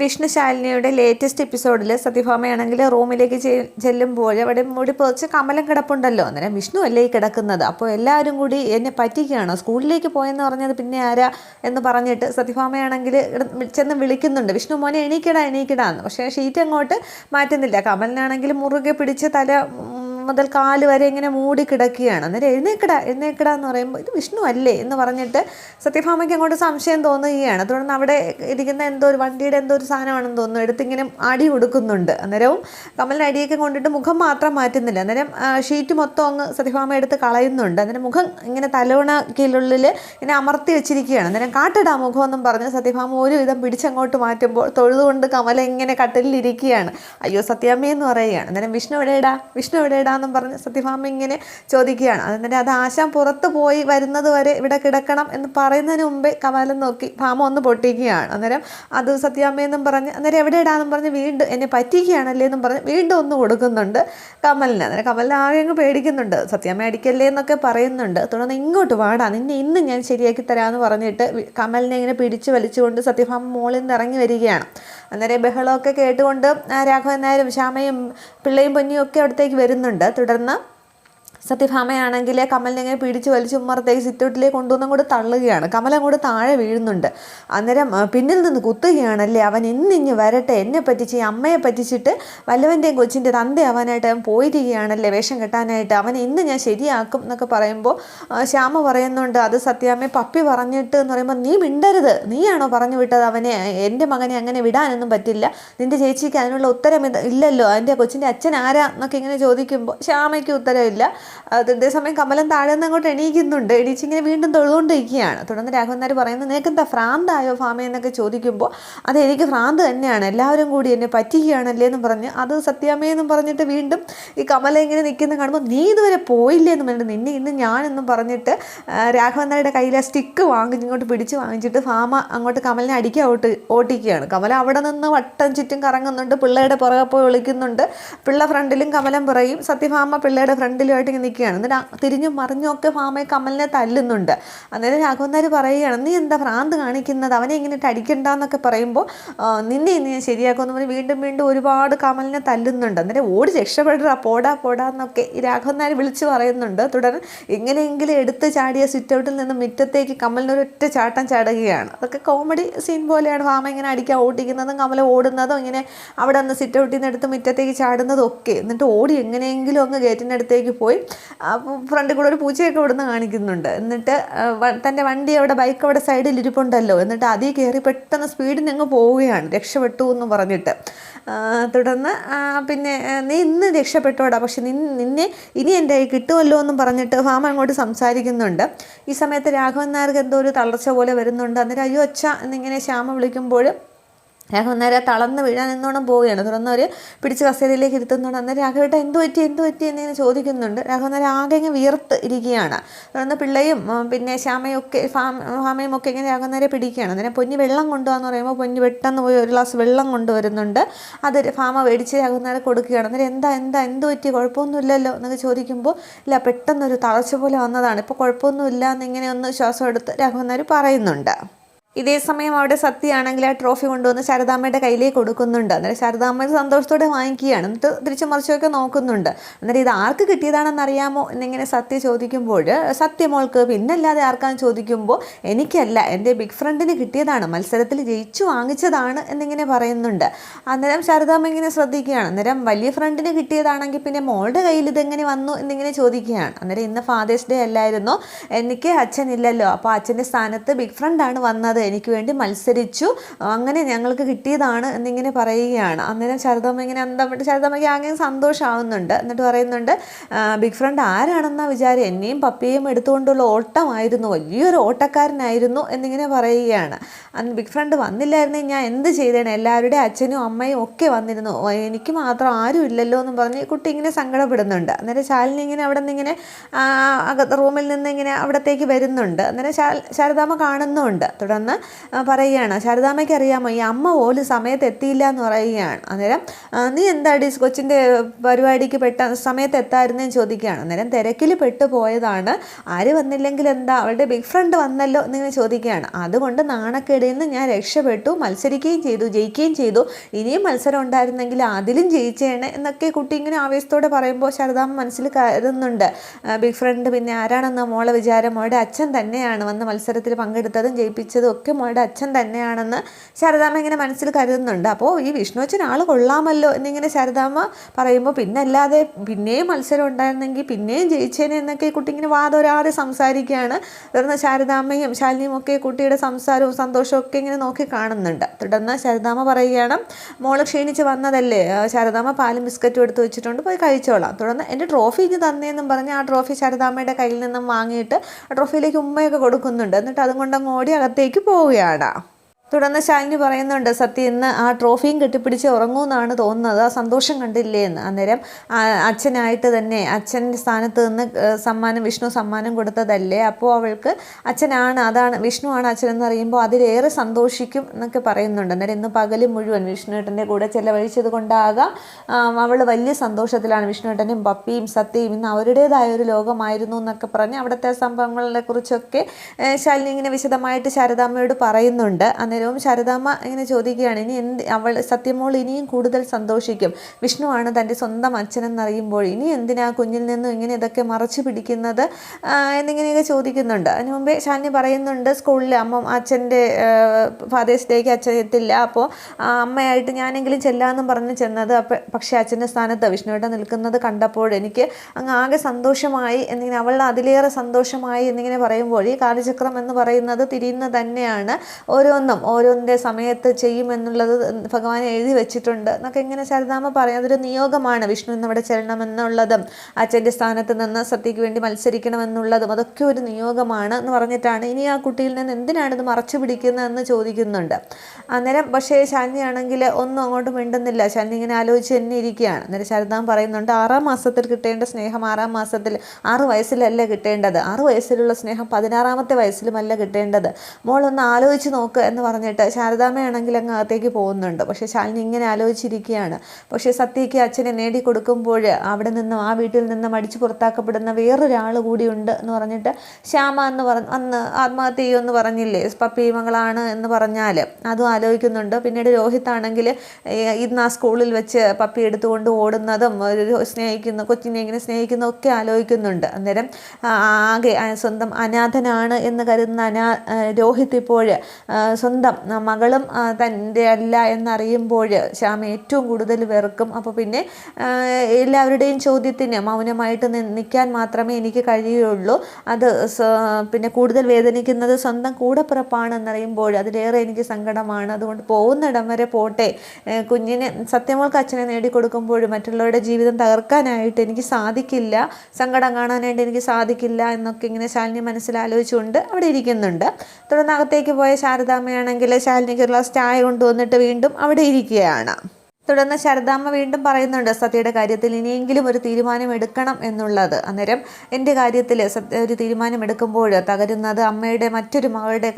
Vishnu ശാലിനിയുടെ latest എപ്പിസോഡിൽ സത്യഭാമയാണെങ്കിൽ റൂമിലേക്ക് ചെല്ലുമ്പോൾ അവിടെ മുടി പൊതിച്ച് കമലം കിടപ്പുണ്ടല്ലോ. അന്നേരം വിഷ്ണു അല്ലേ കിടക്കുന്നത്? അപ്പോൾ എല്ലാവരും കൂടി എന്നെ പറ്റിക്കുകയാണോ? സ്കൂളിലേക്ക് പോയെന്ന് പറഞ്ഞത് പിന്നെ ആരാ എന്ന് പറഞ്ഞിട്ട് സത്യഭാമയാണെങ്കിൽ ചെന്ന് വിളിക്കുന്നുണ്ട്. വിഷ്ണു മോനെ എണീക്കടാ എണീക്കടാ എന്ന്. പക്ഷേ ഷീറ്റ് അങ്ങോട്ട് മാറ്റുന്നില്ല. കമലിനാണെങ്കിൽ മുറുകെ പിടിച്ച് തല മുതൽ കാൽ വരെ ഇങ്ങനെ മൂടി കിടക്കുകയാണ്. അന്നേരം എഴുന്നേക്കട എഴുന്നേക്കട എന്ന് പറയുമ്പോൾ ഇത് വിഷ്ണു അല്ലേ എന്ന് പറഞ്ഞിട്ട് സത്യഭാമയ്ക്ക് അങ്ങോട്ട് സംശയം തോന്നുകയാണ്. തുടർന്ന് അവിടെ ഇരിക്കുന്ന എന്തോ ഒരു വണ്ടിയുടെ എന്തോ ഒരു സാധനമാണെന്ന് തോന്നുന്നു. എടുത്തിങ്ങനെ അടി കൊടുക്കുന്നുണ്ട് അന്നേരവും കമലിന് അടിയൊക്കെ കൊണ്ടിട്ട് മുഖം മാത്രം മാറ്റുന്നില്ല. അന്നേരം ഷീറ്റ് മൊത്തം അങ്ങ് സത്യഭാമ എടുത്ത് കളയുന്നുണ്ട്. അന്നേരം മുഖം ഇങ്ങനെ തലോണക്കിലുള്ളിൽ ഇങ്ങനെ അമർത്തി വെച്ചിരിക്കുകയാണ്. അന്നേരം കാട്ടിടാ മുഖമെന്നും പറഞ്ഞ് സത്യഭാമ ഒരുവിധം പിടിച്ചങ്ങോട്ട് മാറ്റുമ്പോൾ തൊഴുതുകൊണ്ട് കമല ഇങ്ങനെ കട്ടിലിൽ ഇരിക്കുകയാണ്. അയ്യോ സത്യാമ്മയെന്ന് പറയുകയാണ്. അന്നേരം വിഷ്ണു എവിടെയിടാ? വിഷ്ണു എവിടെയിടാ? എന്നും പറഞ്ഞ് സത്യഭാമ ഇങ്ങനെ ചോദിക്കുകയാണ്. അതെന്നെ അത് ആശാൻ പുറത്ത് പോയി വരുന്നത് വരെ ഇവിടെ കിടക്കണം എന്ന് പറയുന്നതിന് മുമ്പേ കവാലം നോക്കി ഭാമ ഒന്ന് പൊട്ടിക്കുകയാണ്. അന്നേരം അത് സത്യാമ്മയെന്നും പറഞ്ഞ് അന്നേരം എവിടെ ഇടാന്നും പറഞ്ഞ് വീണ്ടും എന്നെ പറ്റിക്കുകയാണല്ലേ എന്നും പറഞ്ഞ് വീണ്ടും ഒന്ന് കൊടുക്കുന്നുണ്ട് കമലിന്. അന്നേരം കമലിന് ആകെ അങ്ങ് പേടിക്കുന്നുണ്ട്. സത്യാമ്മ അടിക്കല്ലേ എന്നൊക്കെ പറയുന്നുണ്ട്. തുടർന്ന് ഇങ്ങോട്ട് വാടാ നിന്നെ ഇന്ന് ഞാൻ ശരിയാക്കി തരാമെന്ന് പറഞ്ഞിട്ട് കമലിനെ ഇങ്ങനെ പിടിച്ച് വലിച്ചുകൊണ്ട് സത്യഭാമ മോളിൽ നിന്ന് ഇറങ്ങി വരികയാണ്. അന്നേരം ബഹളമൊക്കെ കേട്ടുകൊണ്ട് രാഘവൻ നായരും ശ്യാമയും പിള്ളയും പൊന്നിയും ഒക്കെ അവിടത്തേക്ക് വരുന്നുണ്ട്. തുടർന്ന് സത്യഭാമയാണെങ്കിൽ കമലിനെ പിടിച്ച് വലിച്ച് ഉമ്മറത്തേക്ക് സിറ്റൗട്ടിലേക്ക് കൊണ്ടുവന്നും കൂടെ തള്ളുകയാണ്. കമൽ അങ്ങോട്ട് താഴെ വീഴുന്നുണ്ട്. അന്നേരം പിന്നിൽ നിന്ന് കുത്തുകയാണല്ലേ അവൻ ഇന്നിഞ്ഞ് വരട്ടെ എന്നെ പറ്റിച്ച് അമ്മയെ പറ്റിച്ചിട്ട് വല്ലവന്റെയും കൊച്ചിന്റെ തന്തയാവാനായിട്ട് അവൻ പോയിരിക്കുകയാണല്ലേ വേഷം കെട്ടാനായിട്ട്. അവൻ ഇന്ന് ഞാൻ ശരിയാക്കും എന്നൊക്കെ പറയുമ്പോൾ ശ്യാമ പറയുന്നുണ്ട് അത് സത്യാമ്മയെ പപ്പി പറഞ്ഞിട്ട് എന്ന് പറയുമ്പോൾ നീ മിണ്ടരുത്. നീയാണോ പറഞ്ഞു വിട്ടത് അവനെ? എന്റെ മകനെ അങ്ങനെ വിടാനൊന്നും പറ്റില്ല. നിന്റെ ചേച്ചിക്ക് അതിനുള്ള ഉത്തരം ഇല്ലല്ലോ. എന്റെ കൊച്ചിന്റെ അച്ഛൻ ആരാ? എന്നൊക്കെ ഇങ്ങനെ ചോദിക്കുമ്പോൾ ശ്യാമയ്ക്ക് ഉത്തരവില്ല അതേസമയം കമലം താഴെ നിന്ന് അങ്ങോട്ട് എണീക്കുന്നുണ്ട്. എണീച്ചിങ്ങനെ വീണ്ടും തൊഴുകൊണ്ടിരിക്കുകയാണ് തുടർന്ന് രാഘവൻ നായർ പറയുന്നത് നിനക്ക് എന്താ ഭ്രാന്തായോ ഫാമ എന്നൊക്കെ ചോദിക്കുമ്പോൾ അത് എനിക്ക് ഭ്രാന്ത് തന്നെയാണ്. എല്ലാവരും കൂടി എന്നെ പറ്റിക്കുകയാണല്ലേ? എന്ന് പറഞ്ഞ് അത് സത്യാമ്മയെന്നും പറഞ്ഞിട്ട് വീണ്ടും ഈ കമല ഇങ്ങനെ നിൽക്കുന്ന കാണുമ്പോൾ നീ ഇതുവരെ പോയില്ലേ? എന്ന് പറഞ്ഞിട്ട് നിന്നെ ഇന്ന് ഞാനെന്നും പറഞ്ഞിട്ട് രാഘവൻ നായരുടെ കയ്യിലെ സ്റ്റിക്ക് വാങ്ങിച്ച് ഇങ്ങോട്ട് പിടിച്ച് വാങ്ങിച്ചിട്ട് ഫാമ അങ്ങോട്ട് കമലിനെ അടിക്കാൻ ഓട്ട് ഓട്ടിക്കുകയാണ്. കമല അവിടെ നിന്ന് വട്ടം ചുറ്റും കറങ്ങുന്നുണ്ട്. പിള്ളേരുടെ പുറകെ പോയി വിളിക്കുന്നുണ്ട് പിള്ള ഫ്രണ്ടിലും കമലം പിറയും. സത്യഭാമ പിള്ളേരുടെ ഫ്രണ്ടിലുമായിട്ട് നിൽക്കുകയാണ്. എന്നിട്ട് തിരിഞ്ഞും മറിഞ്ഞും ഒക്കെ ഭാമയെ കമലിനെ തല്ലുന്നുണ്ട്. അന്നേരം രാഘവന്മാർ പറയുകയാണ് നീ എന്താ ഭ്രാന്ത് കാണിക്കുന്നത്? അവനെ ഇങ്ങനെ അടിക്കണ്ട അടിക്കണ്ടെന്നൊക്കെ പറയുമ്പോൾ നിന്നെ ഇന്ന് ഞാൻ ശരിയാക്കുമെന്ന് പറഞ്ഞ് വീണ്ടും വീണ്ടും ഒരുപാട് കമലിനെ തല്ലുന്നുണ്ട്. അന്നേരം ഓടി രക്ഷപ്പെടാ പോടാ പോടാ എന്നൊക്കെ ഈ വിളിച്ച് പറയുന്നുണ്ട്. തുടർന്ന് എങ്ങനെയെങ്കിലും എടുത്ത് ചാടിയ സ്വിറ്റ് ഔട്ടിൽ നിന്ന് മുറ്റത്തേക്ക് കമലിനൊരൊറ്റ ചാട്ടം ചാടുകയാണ്. അതൊക്കെ കോമഡി സീൻ പോലെയാണ്. ഫാമ ഇങ്ങനെ അടിക്കാൻ ഓടിക്കുന്നതും കമല ഓടുന്നതും ഇങ്ങനെ അവിടെ നിന്ന് സിറ്റൗട്ടിൽ നിന്ന് എടുത്ത് മുറ്റത്തേക്ക് ചാടുന്നതും ഒക്കെ. എന്നിട്ട് ഓടി എങ്ങനെയെങ്കിലും അങ്ങ് ഗേറ്റിന്റെ അടുത്തേക്ക് പോയി. ഫ്രണ്ടിൽ കൂടെ ഒരു പൂച്ചയൊക്കെ ഇവിടുന്ന് കാണിക്കുന്നുണ്ട്. എന്നിട്ട് തന്റെ വണ്ടി അവിടെ ബൈക്ക് അവിടെ സൈഡിൽ ഇരിപ്പുണ്ടല്ലോ. എന്നിട്ട് അതിൽ കയറി പെട്ടെന്ന് സ്പീഡിൽ അങ്ങ് പോവുകയാണ്. രക്ഷപ്പെട്ടു എന്ന് പറഞ്ഞിട്ട്. തുടർന്ന് പിന്നെ നീ ഇന്ന് രക്ഷപ്പെട്ടോടാ. പക്ഷെ നിന്നെ ഇനി എന്റെ കിട്ടുമല്ലോ എന്നും പറഞ്ഞിട്ട് ഫാമ അങ്ങോട്ട് സംസാരിക്കുന്നുണ്ട്. ഈ സമയത്ത് രാഘവൻ നായർക്ക് എന്തോ ഒരു തളർച്ച പോലെ വരുന്നുണ്ട്. അന്നേരം അയ്യോ അച്ഛ എന്നിങ്ങനെ ശ്യാമ വിളിക്കുമ്പോൾ രാഘവൻ നേരെ തളർന്ന് വീഴാൻ എന്നോണം പോവുകയാണ്. തുറന്ന് അവർ പിടിച്ച് കസേരയിലേക്ക് ഇരുത്തുന്നുണ്ട് അന്നേരം രാഘവേട്ട എന്ത് പറ്റി? എന്ത് പറ്റി? എന്നിങ്ങനെ ചോദിക്കുന്നുണ്ട്. രാഘവൻ നേരെ ആകെ ഇങ്ങനെ വിയർത്ത് ഇരിക്കുകയാണ്. തുടർന്ന് പിള്ളയും പിന്നെ ശ്യാമയും ഒക്കെ ഫാമയും ഒക്കെ ഇങ്ങനെ രാഘവൻ നേരെ പിടിക്കുകയാണ്. അന്നേരം പൊന്നി വെള്ളം കൊണ്ടുപോകാന്ന് പറയുമ്പോൾ പൊന്നി പെട്ടെന്ന് പോയി ഒരു ഗ്ലാസ് വെള്ളം കൊണ്ടുവരുന്നുണ്ട്. അത് ഫാമ മേടിച്ച് രാഘവൻ നേരെ കൊടുക്കുകയാണ്. അന്നേരം എന്താ എന്താ എന്ത് പറ്റി? കുഴപ്പമൊന്നുമില്ലല്ലോ എന്നൊക്കെ ചോദിക്കുമ്പോൾ ഇല്ല പെട്ടെന്നൊരു തളർച്ച പോലെ വന്നതാണ്. ഇപ്പോൾ കുഴപ്പമൊന്നുമില്ല എന്നിങ്ങനെ ഒന്ന് ശ്വാസം എടുത്ത് രാഘവൻ നേര് പറയുന്നുണ്ട്. ഇതേ സമയം അവിടെ സത്യയാണെങ്കിൽ ആ ട്രോഫി കൊണ്ടുവന്ന് ശാരദാമ്മയുടെ കയ്യിലേക്ക് കൊടുക്കുന്നുണ്ട്. അന്നേരം ശാരദാമ്മ സന്തോഷത്തോടെ വാങ്ങിക്കുകയാണ്. എന്നിട്ട് തിരിച്ചു മറിച്ചൊക്കെ നോക്കുന്നുണ്ട്. അന്നേരം ഇത് ആർക്ക് കിട്ടിയതാണെന്ന് അറിയാമോ എന്നിങ്ങനെ സത്യ ചോദിക്കുമ്പോൾ സത്യമോൾക്ക് പിന്നല്ലാതെ ആർക്കാന്ന് ചോദിക്കുമ്പോൾ എനിക്കല്ല എന്റെ ബിഗ് ഫ്രണ്ടിന് കിട്ടിയതാണ് മത്സരത്തിൽ ജയിച്ചു വാങ്ങിച്ചതാണ് എന്നിങ്ങനെ പറയുന്നുണ്ട്. അന്നേരം ശാരദാമ്മ ഇങ്ങനെ ശ്രദ്ധിക്കുകയാണ്. അന്നേരം വലിയ ഫ്രണ്ടിന് കിട്ടിയതാണെങ്കിൽ പിന്നെ മോളുടെ കയ്യിൽ ഇതെങ്ങനെ വന്നു എന്നിങ്ങനെ ചോദിക്കുകയാണ്. അന്നേരം ഇന്ന് ഫാദേഴ്സ് ഡേ അല്ലായിരുന്നു? എനിക്ക് അച്ഛനില്ലല്ലോ അപ്പോൾ അച്ഛന്റെ സ്ഥാനത്ത് ബിഗ് ഫ്രണ്ടാണ് വന്നത് എനിക്ക് വേണ്ടി മത്സരിച്ചു. അങ്ങനെ ഞങ്ങൾക്ക് കിട്ടിയതാണ് എന്നിങ്ങനെ പറയുകയാണ്. അന്നേരം ശാരദാമ്മ ഇങ്ങനെ അന്തം വിട്ട് ശാരദാമ്മയ്ക്ക് ആകെ സന്തോഷമാവുന്നുണ്ട് എന്നിട്ട് പറയുന്നുണ്ട് ബിഗ് ഫ്രണ്ട് ആരാണെന്ന വിചാരം എന്നെയും പപ്പിയെയും എടുത്തുകൊണ്ടുള്ള ഓട്ടമായിരുന്നു. വലിയൊരു ഓട്ടക്കാരനായിരുന്നു എന്നിങ്ങനെ പറയുകയാണ്. അന്ന് ബിഗ് ഫ്രണ്ട് വന്നില്ലായിരുന്നെങ്കിൽ ഞാൻ എന്ത് ചെയ്തേനെ? എല്ലാവരുടെ അച്ഛനും അമ്മയും ഒക്കെ വന്നിരുന്നു. എനിക്ക് മാത്രം ആരും ഇല്ലല്ലോ എന്ന് പറഞ്ഞ് കുട്ടി ഇങ്ങനെ സങ്കടപ്പെടുന്നുണ്ട്. അന്നേരം ശാലിനി ഇങ്ങനെ അവിടെ നിന്ന് ഇങ്ങനെ അകത്ത് റൂമിൽ നിന്ന് ഇങ്ങനെ അവിടത്തേക്ക് വരുന്നുണ്ട്. അന്നേരം ശാരദാമ്മ കാണുന്നുണ്ട്. തുടർന്ന് പറയുകയാണ്. ശാരദാമ്മയ്ക്ക് അറിയാമോ ഈ അമ്മ പോലും സമയത്ത് എത്തിയില്ല എന്ന് പറയുകയാണ്. അന്നേരം നീ എന്താടി കൊച്ചിന്റെ പരിപാടിക്ക് പെട്ട സമയത്ത് എത്തായിരുന്നേന്ന് ചോദിക്കുകയാണ്. അന്നേരം തിരക്കിൽ പെട്ടു പോയതാണ്. ആര് വന്നില്ലെങ്കിൽ എന്താ? അവളുടെ ബിഗ് ഫ്രണ്ട് വന്നല്ലോ എന്നിങ്ങനെ ചോദിക്കുകയാണ്. അതുകൊണ്ട് നാണക്കേടിൽ നിന്ന് ഞാൻ രക്ഷപ്പെട്ടു മത്സരിക്കുകയും ചെയ്തു ജയിക്കുകയും ചെയ്തു. ഇനിയും മത്സരം ഉണ്ടായിരുന്നെങ്കിൽ അതിലും ജയിച്ചേണേ എന്നൊക്കെ കുട്ടി ഇങ്ങനെ ആവേശത്തോടെ പറയുമ്പോൾ ശാരദാമ്മ മനസ്സിൽ കരുതുന്നുണ്ട്. ബിഗ് ഫ്രണ്ട് പിന്നെ ആരാണെന്ന മോളെ വിചാരം. മോളുടെ അച്ഛൻ തന്നെയാണ് വന്ന് മത്സരത്തിൽ പങ്കെടുത്തതും ജയിപ്പിച്ചതും ഒക്കെ മോളുടെ അച്ഛൻ തന്നെയാണെന്ന് ശാരദാമ്മ ഇങ്ങനെ മനസ്സിൽ കരുതുന്നുണ്ട്. അപ്പോൾ ഈ വിഷ്ണു അച്ഛൻ ആൾ കൊള്ളാമല്ലോ എന്നിങ്ങനെ ശാരദാമ്മ പറയുമ്പോൾ പിന്നെ അല്ലാതെ പിന്നെയും മത്സരം ഉണ്ടായിരുന്നെങ്കിൽ പിന്നെയും ജയിച്ചേനെ എന്നൊക്കെ കുട്ടി ഇങ്ങനെ വാദൊരാതെ സംസാരിക്കുകയാണ്. തുടർന്ന് ശാരദാമ്മയും ശാലിനിയും ഒക്കെ കുട്ടിയുടെ സംസാരവും സന്തോഷവും ഒക്കെ ഇങ്ങനെ നോക്കി കാണുന്നുണ്ട്. തുടർന്ന് ശാരദാമ്മ പറയുകയാണ് മോൾ ക്ഷീണിച്ച് വന്നതല്ലേ? ശാരദാമ്മ പാലും ബിസ്ക്കറ്റും എടുത്ത് വെച്ചിട്ടുണ്ട് പോയി കഴിച്ചോളാം. തുടർന്ന് എന്റെ ട്രോഫി ഇനി തന്നേന്നും പറഞ്ഞ് ആ ട്രോഫി ശാരദാമ്മയുടെ കയ്യിൽ നിന്നും വാങ്ങിയിട്ട് ആ ട്രോഫിയിലേക്ക് ഉമ്മയൊക്കെ കൊടുക്കുന്നുണ്ട്. എന്നിട്ട് അതും കൊണ്ടങ്ങ് ഓടി അകത്തേക്ക് പോവുകയാണ് തുടർന്ന് ശാലിനി പറയുന്നുണ്ട് സത്യം ഇന്ന് ആ ട്രോഫിയും കെട്ടിപ്പിടിച്ച് ഉറങ്ങുമെന്നാണ് തോന്നുന്നത്. ആ സന്തോഷം കണ്ടില്ലേ എന്ന്. അന്നേരം അച്ഛനായിട്ട് തന്നെ അച്ഛന്റെ സ്ഥാനത്ത് നിന്ന് സമ്മാനം വിഷ്ണു സമ്മാനം കൊടുത്തതല്ലേ? അപ്പോൾ അവൾക്ക് അച്ഛനാണ് അതാണ് വിഷ്ണു ആണ് അച്ഛൻ എന്ന് പറയുമ്പോൾ അതിലേറെ സന്തോഷിക്കും എന്നൊക്കെ പറയുന്നുണ്ട്. അന്നേരം ഇന്ന് പകൽ മുഴുവൻ വിഷ്ണുവേട്ടന്റെ കൂടെ ചെലവഴിച്ചത് കൊണ്ടാകാം. അവൾ വലിയ സന്തോഷത്തിലാണ് വിഷ്ണുവേട്ടനും പപ്പിയും സത്യയും. ഇന്ന് അവരുടേതായ ഒരു ലോകമായിരുന്നു എന്നൊക്കെ പറഞ്ഞ് അവിടുത്തെ സംഭവങ്ങളെ കുറിച്ചൊക്കെ ശാലിനി ഇങ്ങനെ വിശദമായിട്ട് ശാരദാമ്മയോട് പറയുന്നുണ്ട്. അന്നേരവും ശാരദാമ്മ ഇങ്ങനെ ചോദിക്കുകയാണ് ഇനി എന്ത് അവൾ സത്യമോൾ ഇനിയും കൂടുതൽ സന്തോഷിക്കും. വിഷ്ണുവാണ് തന്റെ സ്വന്തം അച്ഛനെന്നറിയുമ്പോൾ ഇനി എന്തിനാ കുഞ്ഞിൽ നിന്നും ഇങ്ങനെ ഇതൊക്കെ മറച്ചു പിടിക്കുന്നത്? എന്നിങ്ങനെയൊക്കെ ചോദിക്കുന്നുണ്ട്. അതിനു മുമ്പേ ശാന്യ പറയുന്നുണ്ട് സ്കൂളിൽ അമ്മ അച്ഛന്റെ ഫാദേഴ്സ് ഡേക്ക് അച്ഛൻ എത്തില്ല. അപ്പോൾ അമ്മയായിട്ട് ഞാനെങ്കിലും ചെല്ലാമെന്നും പറഞ്ഞ് ചെന്നത് അപ്പം പക്ഷേ അച്ഛന്റെ സ്ഥാനത്ത് വിഷ്ണുവിടെ നിൽക്കുന്നത് കണ്ടപ്പോൾ എനിക്ക് അങ്ങ് ആകെ സന്തോഷമായി. എന്നിങ്ങനെ അവളുടെ അതിലേറെ സന്തോഷമായി എന്നിങ്ങനെ പറയുമ്പോൾ ഈ കാലചക്രം എന്ന് പറയുന്നത് തിരിയുന്നത് തന്നെയാണ് ഓരോന്നും. ഓരോന്നിന്റെ സമയത്ത് ചെയ്യുമെന്നുള്ളത് ഭഗവാൻ എഴുതി വെച്ചിട്ടുണ്ട്. എന്നൊക്കെ ഇങ്ങനെ ശരദാമ പറയും. അതൊരു നിയോഗമാണ്. വിഷ്ണു ഇന്ന് ഇവിടെ ചെല്ലണമെന്നുള്ളതും അച്ഛന്റെ സ്ഥാനത്ത് നിന്ന് സത്യയ്ക്ക് വേണ്ടി മത്സരിക്കണമെന്നുള്ളതും അതൊക്കെ ഒരു നിയോഗമാണ് എന്ന് പറഞ്ഞിട്ടാണ്. ഇനി ആ കുട്ടിയിൽ നിന്ന് എന്തിനാണ് ഇത് മറച്ചു പിടിക്കുന്നതെന്ന് ചോദിക്കുന്നുണ്ട്. അന്നേരം പക്ഷേ ശാലിനിയാണെങ്കിൽ ഒന്നും അങ്ങോട്ട് മിണ്ടുന്നില്ല. ശാലിനി ഇങ്ങനെ ആലോചിച്ച് തന്നെ ഇരിക്കുകയാണ്. അന്നേരം ശരദാമ പറയുന്നുണ്ട് ആറാം മാസത്തിൽ കിട്ടേണ്ട സ്നേഹം ആറാം മാസത്തിൽ ആറ് വയസ്സിലല്ല കിട്ടേണ്ടത്? ആറ് വയസ്സിലുള്ള സ്നേഹം പതിനാറാമത്തെ വയസ്സിലുമല്ല കിട്ടേണ്ടത്. മോളൊന്ന് ആലോചിച്ച് നോക്ക് എന്ന് പറഞ്ഞിട്ട് ശാരദാമ്മയാണെങ്കിൽ അങ്ങ് അകത്തേക്ക് പോകുന്നുണ്ട്. പക്ഷേ ശാലിനി ഇങ്ങനെ ആലോചിച്ചിരിക്കുകയാണ്. പക്ഷേ സത്യയ്ക്ക് അച്ഛനെ നേടിക്കൊടുക്കുമ്പോൾ അവിടെ നിന്നും ആ വീട്ടിൽ നിന്നും അടിച്ചു പുറത്താക്കപ്പെടുന്ന വേറൊരാൾ കൂടിയുണ്ട് എന്ന് പറഞ്ഞിട്ട് ശ്യാമ എന്ന് പറഞ്ഞ അന്ന് ആത്മഹത്യ ചെയ്യുമെന്ന് പറഞ്ഞില്ലേ? പപ്പി മകളാണ് എന്ന് പറഞ്ഞാൽ അതും ആലോചിക്കുന്നുണ്ട്. പിന്നീട് രോഹിത് ആണെങ്കിൽ ഇന്ന് ആ സ്കൂളിൽ വെച്ച് പപ്പി എടുത്തുകൊണ്ട് ഓടുന്നതും സ്നേഹിക്കുന്ന കൊച്ചിനെ ഇങ്ങനെ സ്നേഹിക്കുന്നതും ഒക്കെ ആലോചിക്കുന്നുണ്ട്. അന്നേരം ആകെ സ്വന്തം അനാഥനാണ് എന്ന് കരുതുന്ന അനാ രോഹിത് ഇപ്പോൾ ആ, സ്വന്തം മകളും തന്റെ അല്ല എന്നറിയുമ്പോൾ ശ്യാമ ഏറ്റവും കൂടുതൽ വെറുക്കും. അപ്പോൾ പിന്നെ എല്ലാവരുടെയും ചോദ്യത്തിന് മൗനമായിട്ട് നിൽക്കാൻ മാത്രമേ എനിക്ക് കഴിയുള്ളൂ. അത് പിന്നെ കൂടുതൽ വേദനിക്കുന്നത് സ്വന്തം കൂടപ്പിറപ്പാണ് എന്നറിയുമ്പോൾ അതിലേറെ എനിക്ക് സങ്കടമാണ്. അതുകൊണ്ട് പോകുന്നിടം വരെ പോട്ടെ. കുഞ്ഞിനെ സത്യമോൾക്ക് അച്ഛനെ നേടിക്കൊടുക്കുമ്പോഴും മറ്റുള്ളവരുടെ ജീവിതം തകർക്കാനായിട്ട് എനിക്ക് സാധിക്കില്ല. സങ്കടം കാണാനായിട്ട് എനിക്ക് സാധിക്കില്ല എന്നൊക്കെ ഇങ്ങനെ ശാലിനി മനസ്സിൽ ആലോചിച്ചുകൊണ്ട് അവിടെ ഇരിക്കുന്നുണ്ട്. തുടർന്ന് അകത്തേക്ക് പോയ ശാരദാമ്മയാണെങ്കിൽ ശാലിനിക്ക് ഒരു ഗ്ലാസ് ചായ കൊണ്ടുവന്നിട്ട് വീണ്ടും അവിടെ ഇരിക്കുകയാണ്. തുടർന്ന് ശരദാമ്മ വീണ്ടും പറയുന്നുണ്ട് സത്യയുടെ കാര്യത്തിൽ ഇനിയെങ്കിലും ഒരു തീരുമാനം എടുക്കണം എന്നുള്ളത്. അന്നേരം എന്റെ കാര്യത്തിൽ സത്യ ഒരു തീരുമാനം എടുക്കുമ്പോൾ തകരുന്നത് അമ്മയുടെ മറ്റൊരു മകളുടെ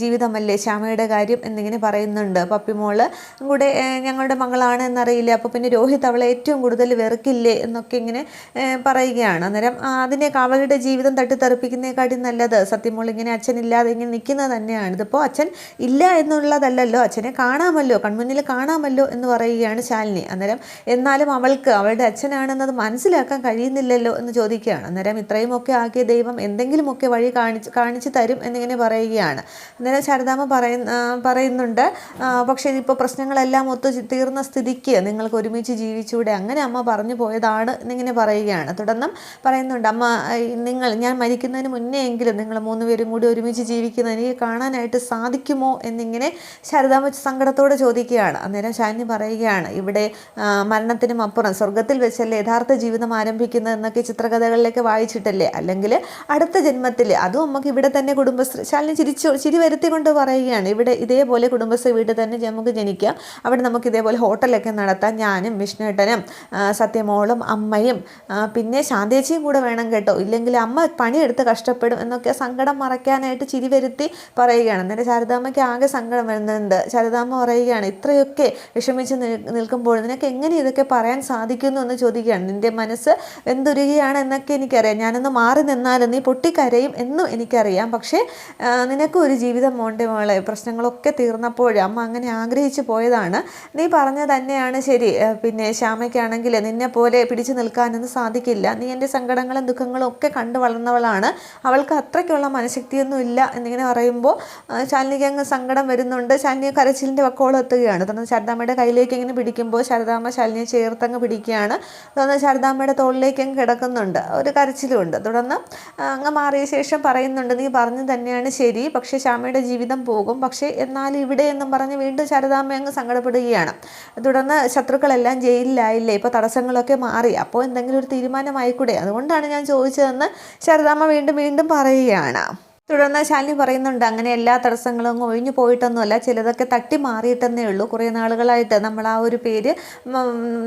ജീവിതമല്ലേ ശ്യാമയുടെ കാര്യം എന്നിങ്ങനെ പറയുന്നുണ്ട്. പപ്പിമോൾ കൂടെ ഞങ്ങളുടെ മകളാണ് എന്നറിയില്ല. അപ്പോൾ പിന്നെ രോഹിത് അവളെ ഏറ്റവും കൂടുതൽ വെറുക്കില്ലേ? എന്നൊക്കെ ഇങ്ങനെ പറയുകയാണ്. അന്നേരം അതിനെ അവളുടെ ജീവിതം തട്ടിത്തെറിപ്പിക്കുന്നതിനെക്കാട്ടി നല്ലത്. സത്യമോൾ ഇങ്ങനെ അച്ഛനില്ലാതെ ഇങ്ങനെ നിൽക്കുന്നത് തന്നെയാണ്. ഇതിപ്പോൾ അച്ഛൻ ഇല്ല എന്നുള്ളതല്ലല്ലോ. അച്ഛനെ കാണാമല്ലോ കൺമുന്നിൽ കാണാമല്ലോ എന്ന് പറയുകയാണ് ശാലിനി. അന്നേരം എന്നാലും അവൾക്ക് അവളുടെ അച്ഛനാണെന്നത് മനസ്സിലാക്കാൻ കഴിയുന്നില്ലല്ലോ എന്ന് ചോദിക്കുകയാണ്. അന്നേരം ഇത്രയുമൊക്കെ ആക്കിയ ദൈവം എന്തെങ്കിലുമൊക്കെ വഴി കാണിച്ച് കാണിച്ചു തരും എന്നിങ്ങനെ പറയുകയാണ്. അന്നേരം ശാരദാമ്മ പറയുന്ന പറയുന്നുണ്ട് പക്ഷേ ഇപ്പോൾ പ്രശ്നങ്ങളെല്ലാം ഒത്തു തീർന്ന സ്ഥിതിക്ക് നിങ്ങൾക്ക് ഒരുമിച്ച് ജീവിച്ചൂടെ. അങ്ങനെ അമ്മ പറഞ്ഞു പോയതാണ് എന്നിങ്ങനെ പറയുകയാണ്. തുടർന്നും പറയുന്നുണ്ട് അമ്മ നിങ്ങൾ ഞാൻ മരിക്കുന്നതിന് മുന്നേ എങ്കിലും നിങ്ങൾ മൂന്നുപേരും കൂടി ഒരുമിച്ച് ജീവിക്കുന്നത് എനിക്ക് കാണാനായിട്ട് സാധിക്കുമോ? എന്നിങ്ങനെ ശാരദാമ്മ സങ്കടത്തോടെ ചോദിക്കുകയാണ്. അന്നേരം ശാലിനി പറയുകയാണ് പറയുകയാണ് ഇവിടെ മരണത്തിനും അപ്പുറം സ്വർഗത്തിൽ വെച്ചല്ലേ യഥാർത്ഥ ജീവിതം ആരംഭിക്കുന്നത് എന്നൊക്കെ ചിത്രകഥകളിലേക്ക് വായിച്ചിട്ടല്ലേ? അല്ലെങ്കിൽ അടുത്ത ജന്മത്തിൽ അതും നമുക്ക് ഇവിടെ തന്നെ കുടുംബശ്രീ ശാലിനി ചിരിച്ചു ചിരി വരുത്തിക്കൊണ്ട് പറയുകയാണ്. ഇവിടെ ഇതേപോലെ കുടുംബശ്രീ വീട്ടിൽ തന്നെ നമുക്ക് ജനിക്കാം. അവിടെ നമുക്ക് ഇതേപോലെ ഹോട്ടലൊക്കെ നടത്താം. ഞാനും വിഷ്ണുട്ടനും സത്യമോളും അമ്മയും പിന്നെ ശാന്തേച്ചിയും കൂടെ വേണം കേട്ടോ. ഇല്ലെങ്കിൽ അമ്മ പണിയെടുത്ത് കഷ്ടപ്പെടും എന്നൊക്കെ സങ്കടം മറയ്ക്കാനായിട്ട് ചിരി വരുത്തി പറയുകയാണ്. എന്നിട്ട് ശാരദാമ്മയ്ക്ക് ആകെ സങ്കടം വരുന്നുണ്ട്. ശാരദാമ്മ പറയുകയാണ് ഇത്രയൊക്കെ വിഷമിച്ച് നിൽക്കുമ്പോൾ നിനക്ക് എങ്ങനെ ഇതൊക്കെ പറയാൻ സാധിക്കുന്നു എന്ന് ചോദിക്കുകയാണ്. നിന്റെ മനസ്സ് എന്തുരുകയാണ് എന്നൊക്കെ എനിക്കറിയാം. ഞാനൊന്ന് മാറി നിന്നാലും നീ പൊട്ടിക്കരയും എന്നും എനിക്കറിയാം. പക്ഷേ നിനക്കും ഒരു ജീവിതം മോണ്ടേ മോളെ. പ്രശ്നങ്ങളൊക്കെ തീർന്നപ്പോഴും അമ്മ അങ്ങനെ ആഗ്രഹിച്ചു പോയതാണ്. നീ പറഞ്ഞ തന്നെയാണ് ശരി. പിന്നെ ശ്യാമയ്ക്കാണെങ്കിൽ നിന്നെ പോലെ പിടിച്ചു നിൽക്കാനൊന്നും സാധിക്കില്ല. നീ എന്റെ സങ്കടങ്ങളും ദുഃഖങ്ങളും ഒക്കെ കണ്ടു വളർന്നവളാണ്. അവൾക്ക് അത്രയ്ക്കുള്ള മനഃശക്തിയൊന്നും ഇല്ല എന്നിങ്ങനെ പറയുമ്പോൾ ശാലിനിക്ക് അങ്ങ് സങ്കടം വരുന്നുണ്ട്. ശാലിനി കരച്ചിലിന്റെ വക്കോളം എത്തുകയാണ്. തുടർന്ന് ശാരദാമ്മയുടെ കയ്യിലേക്ക് ഇങ്ങനെ പിടിക്കുമ്പോൾ ശാരദാമ്മ ശാലിനിയെ ചേർത്തങ്ങ് പിടിക്കുകയാണ്. തുടർന്ന് ശാരദാമ്മയുടെ തോളിലേക്ക് അങ്ങ് കിടക്കുന്നുണ്ട്. ഒരു കരച്ചിലുമുണ്ട്. തുടർന്ന് അങ്ങ് മാറിയ ശേഷം പറയുന്നുണ്ട് നീ പറഞ്ഞു തന്നെയാണ് ശരി. പക്ഷേ ശ്യാമയുടെ ജീവിതം പോകും. പക്ഷേ എന്നാൽ ഇവിടെ എന്നും പറഞ്ഞ് വീണ്ടും ശാരദാമ്മ അങ്ങ് സങ്കടപ്പെടുകയാണ്. തുടർന്ന് ശത്രുക്കളെല്ലാം ജയിലിലായില്ലേ? ഇപ്പോൾ തടസ്സങ്ങളൊക്കെ മാറി. അപ്പോൾ എന്തെങ്കിലും ഒരു തീരുമാനമായിക്കൂടെ? അതുകൊണ്ടാണ് ഞാൻ ചോദിച്ചതെന്ന് ശാരദാമ്മ വീണ്ടും വീണ്ടും പറയുകയാണ്. തുടർന്ന് ശാലിനി പറയുന്നുണ്ട് അങ്ങനെ എല്ലാ തടസ്സങ്ങളും ഒഴിഞ്ഞു പോയിട്ടൊന്നുമല്ല ചിലതൊക്കെ തട്ടി മാറിയിട്ടെന്നേ ഉള്ളൂ. കുറേ നാളുകളായിട്ട് നമ്മൾ ആ ഒരു പേര്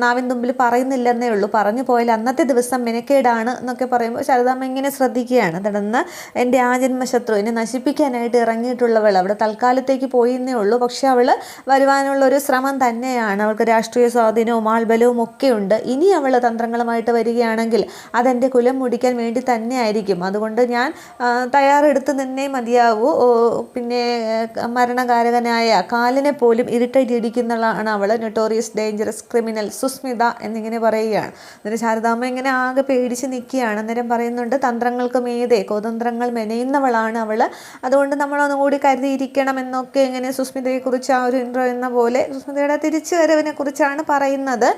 നാവിൻ തുമ്പിൽ പറയുന്നില്ലെന്നേ ഉള്ളൂ. പറഞ്ഞു പോയാൽ അന്നത്തെ ദിവസം മെനക്കേടാണ് എന്നൊക്കെ പറയുമ്പോൾ ശാരദാമ്മ ഇങ്ങനെ ശ്രദ്ധിക്കുകയാണ്. തുടർന്ന് എന്റെ ആ ജന്മശത്രു എന്നെ നശിപ്പിക്കാനായിട്ട് ഇറങ്ങിയിട്ടുള്ളവൾ അവിടെ തൽക്കാലത്തേക്ക് പോയിന്നേ ഉള്ളൂ. പക്ഷെ അവൾ വരുവാനുള്ള ഒരു ശ്രമം തന്നെയാണ്. അവൾക്ക് രാഷ്ട്രീയ സ്വാധീനവും ആൾബലവും ഒക്കെ ഉണ്ട് ഇനി അവൾ തന്ത്രങ്ങളുമായിട്ട് വരികയാണെങ്കിൽ അതെന്റെ കുലം മുടിക്കാൻ വേണ്ടി തന്നെയായിരിക്കും. അതുകൊണ്ട് ഞാൻ ആ, തയ്യാറെടുത്ത് നിന്നേ മതിയാവൂ. പിന്നെ മരണകാരകനായ കാലിനെ പോലും ഇരുട്ടടിക്കുന്നതാണ് അവൾ നൊട്ടോറിയസ് ഡേഞ്ചറസ് ക്രിമിനൽ സുസ്മിത എന്നിങ്ങനെ പറയുകയാണ്. എന്നിട്ട് ശാരദാമ്മ ഇങ്ങനെ ആകെ പേടിച്ച് നിൽക്കുകയാണ്. അന്നേരം പറയുന്നുണ്ട് തന്ത്രങ്ങൾക്ക് മീതെ കോതന്ത്രങ്ങൾ മെനയുന്നവളാണ് അവൾ അതുകൊണ്ട് നമ്മളൊന്നും കൂടി കരുതിയിരിക്കണം എന്നൊക്കെ ഇങ്ങനെ സുസ്മിതയെക്കുറിച്ച് ആ ഒരു ഇൻട്രോ എന്ന പോലെ സുസ്മിതയുടെ തിരിച്ചു വരവിനെ കുറിച്ചാണ് പറയുന്നത്.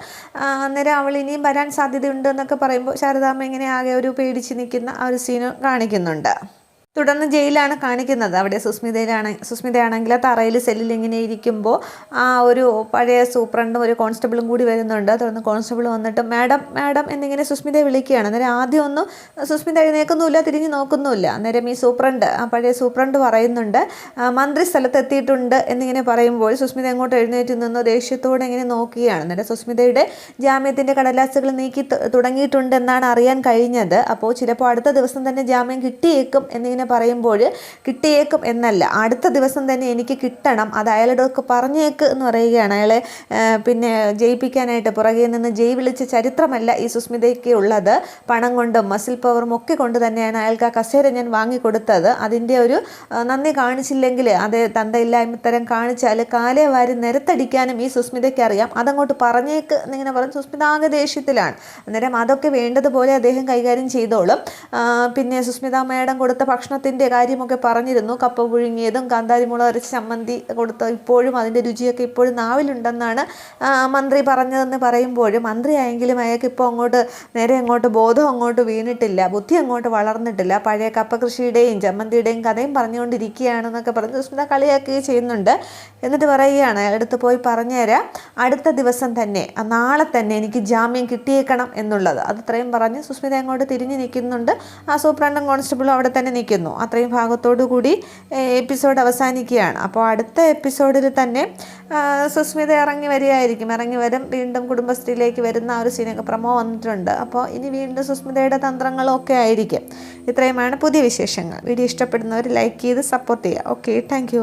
അന്നേരം അവൾ ഇനിയും വരാൻ സാധ്യതയുണ്ട് എന്നൊക്കെ പറയുമ്പോൾ ശാരദാമ്മ ഇങ്ങനെ ആകെ ഒരു പേടിച്ച് നിൽക്കുന്ന ആ ഒരു സീന് കാണിക്കുന്നുണ്ട്. തുടർന്ന് ജയിലാണ് കാണിക്കുന്നത്. അവിടെ സുസ്മിതയിലാണ് സുസ്മിതയാണെങ്കിൽ തറയിൽ സെല്ലിൽ ഇങ്ങനെ ഇരിക്കുമ്പോൾ ആ ഒരു പഴയ സൂപ്രണ്ടും ഒരു കോൺസ്റ്റബിളും കൂടി വരുന്നുണ്ട്. തുടർന്ന് കോൺസ്റ്റബിൾ വന്നിട്ട് മാഡം മാഡം എന്നിങ്ങനെ സുസ്മിതയെ വിളിക്കുകയാണ്. അന്നേരം ആദ്യം ഒന്നും സുസ്മിത എഴുന്നേൽക്കുന്നുമില്ല തിരിഞ്ഞ് നോക്കുന്നുമില്ല. അന്നേരം ഈ സൂപ്രണ്ട് ആ പഴയ സൂപ്രണ്ട് പറയുന്നുണ്ട് "ആ, മന്ത്രി സ്ഥലത്ത് എത്തിയിട്ടുണ്ട് എന്നിങ്ങനെ പറയുമ്പോൾ സുസ്മിത എങ്ങോട്ട് എഴുന്നേറ്റ് നിന്ന് ദേഷ്യത്തോടെ ഇങ്ങനെ നോക്കുകയാണ്. അന്നേരം സുസ്മിതയുടെ ജാമ്യത്തിന്റെ കടലാസുകൾ നീക്കി തുടങ്ങിയിട്ടുണ്ട് എന്നാണ് അറിയാൻ കഴിഞ്ഞത്. അപ്പോൾ ചിലപ്പോൾ അടുത്ത ദിവസം തന്നെ ജാമ്യം കിട്ടിയേക്കും എന്നിങ്ങനെ പറയുമ്പോൾ കിട്ടിയേക്കും എന്നല്ല. അടുത്ത ദിവസം തന്നെ എനിക്ക് കിട്ടണം. അത് അയാളോടൊക്കെ പറഞ്ഞേക്ക് എന്ന് പറയുകയാണ്. അയാളെ പിന്നെ ജയിപ്പിക്കാനായിട്ട് പുറകെ നിന്ന് ജയി വിളിച്ച ചരിത്രമല്ല ഈ സുസ്മിതയ്ക്ക് ഉള്ളത്. പണം കൊണ്ടും മസിൽ പവറും ഒക്കെ കൊണ്ട് തന്നെയാണ് അയാൾക്ക് ആ കസേര ഞാൻ വാങ്ങിക്കൊടുത്തത്. അതിന്റെ ഒരു നന്ദി കാണിച്ചില്ലെങ്കിൽ അത് തന്തയില്ലായ്മ തരം കാണിച്ചാൽ കാലേ വാരി നിരത്തടിക്കാനും ഈ സുസ്മിതയ്ക്ക് അറിയാം. അതങ്ങോട്ട് പറഞ്ഞേക്ക് എന്നിങ്ങനെ പറഞ്ഞ്. സുസ്മിത ആകെ ദേഷ്യത്തിലാണ്. അന്നേരം അതൊക്കെ വേണ്ടതുപോലെ അദ്ദേഹം കൈകാര്യം ചെയ്തോളും. പിന്നെ സുസ്മിത മേഡം കൊടുത്ത ഭക്ഷണത്തിന്റെ കാര്യമൊക്കെ പറഞ്ഞിരുന്നു. കപ്പ പുഴുങ്ങിയതും കാന്താരി മുളക് അരച്ച ചമ്മന്തി കൊടുത്ത ഇപ്പോഴും അതിന്റെ രുചിയൊക്കെ ഇപ്പോഴും നാവിലുണ്ടെന്നാണ് മന്ത്രി പറഞ്ഞതെന്ന് പറയുമ്പോഴും. മന്ത്രിയായെങ്കിലും അയാൾക്ക് ഇപ്പോൾ അങ്ങോട്ട് നേരെ അങ്ങോട്ട് ബോധം അങ്ങോട്ട് വീണിട്ടില്ല. ബുദ്ധി അങ്ങോട്ട് വളർന്നിട്ടില്ല. പഴയ കപ്പ കൃഷിയുടെയും ചമ്മന്തിയുടെയും കഥയും പറഞ്ഞുകൊണ്ടിരിക്കുകയാണെന്നൊക്കെ പറഞ്ഞ് സുസ്മിത കളിയാക്കുകയും ചെയ്യുന്നുണ്ട്. എന്നിട്ട് പറയുകയാണ് അടുത്ത് പോയി പറഞ്ഞുതരാം. അടുത്ത ദിവസം തന്നെ നാളെ തന്നെ എനിക്ക് ജാമ്യം കിട്ടിയേക്കണം എന്നുള്ളത്. അത് പറഞ്ഞ് സുസ്മിത അങ്ങോട്ട് തിരിഞ്ഞ് നിൽക്കുന്നുണ്ട്. ആ സൂപ്രണ്ടും കോൺസ്റ്റബിളും അവിടെ തന്നെ നിൽക്കുന്നു. അത്രയും ഭാഗത്തോടു കൂടി എപ്പിസോഡ് അവസാനിക്കുകയാണ്. അപ്പോൾ അടുത്ത എപ്പിസോഡിൽ തന്നെ സുസ്മിത ഇറങ്ങി വരികയായിരിക്കും. ഇറങ്ങി വരും വീണ്ടും കുടുംബശ്രീയിലേക്ക് വരുന്ന ആ ഒരു സീനൊക്കെ പ്രമോ വന്നിട്ടുണ്ട്. അപ്പോൾ ഇനി വീണ്ടും സുസ്മിതയുടെ തന്ത്രങ്ങളൊക്കെ ആയിരിക്കും. ഇത്രയുമാണ് പുതിയ വിശേഷങ്ങൾ. വീഡിയോ ഇഷ്ടപ്പെടുന്നവർ ലൈക്ക് ചെയ്ത് സപ്പോർട്ട് ചെയ്യുക. Okay thank